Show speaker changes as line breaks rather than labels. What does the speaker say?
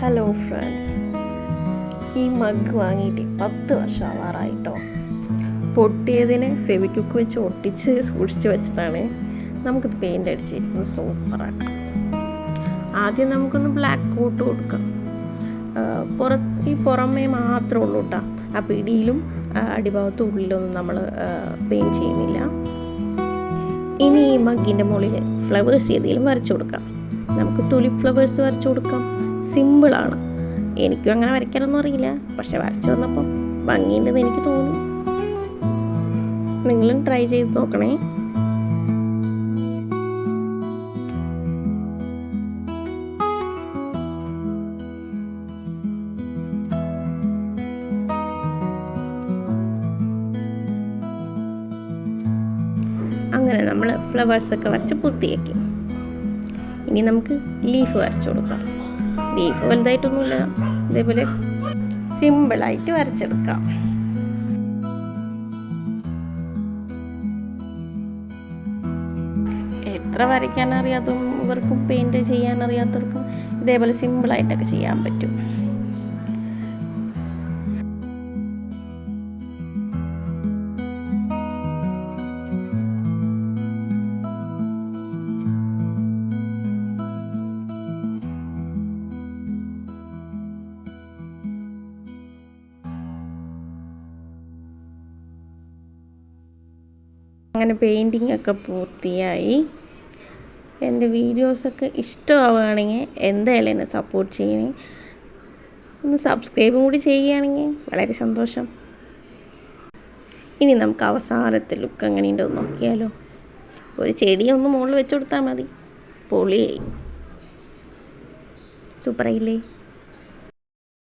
Hello friends ഈ mug വാങ്ങിയിട്ട് പത്ത് വർഷം ആവാറായിട്ടോ പൊട്ടിയതിനെ ഫെവിക്വിക്ക് വെച്ച് ഒട്ടിച്ച് സൂക്ഷിച്ച് വെച്ചതാണ്. നമുക്ക് പെയിന്റ് അടിച്ച് ഒന്ന് സൂപ്പറാക്കാം ആദ്യം നമുക്കൊന്ന് ബ്ലാക്ക് കോട്ട് കൊടുക്കാം. പുറ ഈ പുറമേ മാത്രമേ ഉള്ളൂ കേട്ടോ ആ പിടിയിലും അടിഭാഗത്തും ഉള്ളിലൊന്നും നമ്മൾ പെയിന്റ് ചെയ്യുന്നില്ല. ഇനി ഈ മഗ്ഗിന്റെ മുകളിൽ ഫ്ലവേഴ്സ് ഏതെങ്കിലും വരച്ചു കൊടുക്കാം. നമുക്ക് തുലിപ് ഫ്ലവേഴ്സ് വരച്ചു കൊടുക്കാം. സിമ്പിളാണ്. എനിക്കും അങ്ങനെ വരയ്ക്കാനൊന്നും അറിയില്ല. പക്ഷെ വരച്ചു വന്നപ്പോൾ ഭംഗിയുണ്ടെന്ന് എനിക്ക് തോന്നി. നിങ്ങളും ട്രൈ ചെയ്ത് നോക്കണേ. അങ്ങനെ നമ്മൾ ഫ്ലവേഴ്സൊക്കെ വരച്ച് പൂർത്തിയാക്കി. ഇനി നമുക്ക് ലീഫ് വരച്ചു കൊടുക്കാം. ലീഫ് വലുതായിട്ടൊന്നുമില്ല. ഇതേപോലെ സിമ്പിളായിട്ട് വരച്ചെടുക്കാം. എത്ര വരയ്ക്കാൻ അറിയാത്തവർക്കും പെയിന്റ് ചെയ്യാൻ അറിയാത്തവർക്കും ഇതേപോലെ സിമ്പിളായിട്ടൊക്കെ ചെയ്യാൻ പറ്റും. അങ്ങനെ പെയിന്റിങ് ഒക്കെ പൂർത്തിയായി. എന്റെ വീഡിയോസൊക്കെ ഇഷ്ടമാവുകയാണെങ്കിൽ എന്തായാലും എന്നെ സപ്പോർട്ട് ചെയ്യണേ. ഒന്ന് സബ്സ്ക്രൈബും കൂടി ചെയ്യുകയാണെങ്കിൽ വളരെ സന്തോഷം. ഇനി നമുക്ക് അവസാനത്തെ ലുക്ക് എങ്ങനെയുണ്ടെന്ന് നോക്കിയാലോ. ഒരു ചെടി ഒന്ന് മുകളിൽ വെച്ച് കൊടുത്താൽ മതി. പൊളിയായി സൂപ്പറായില്ലേ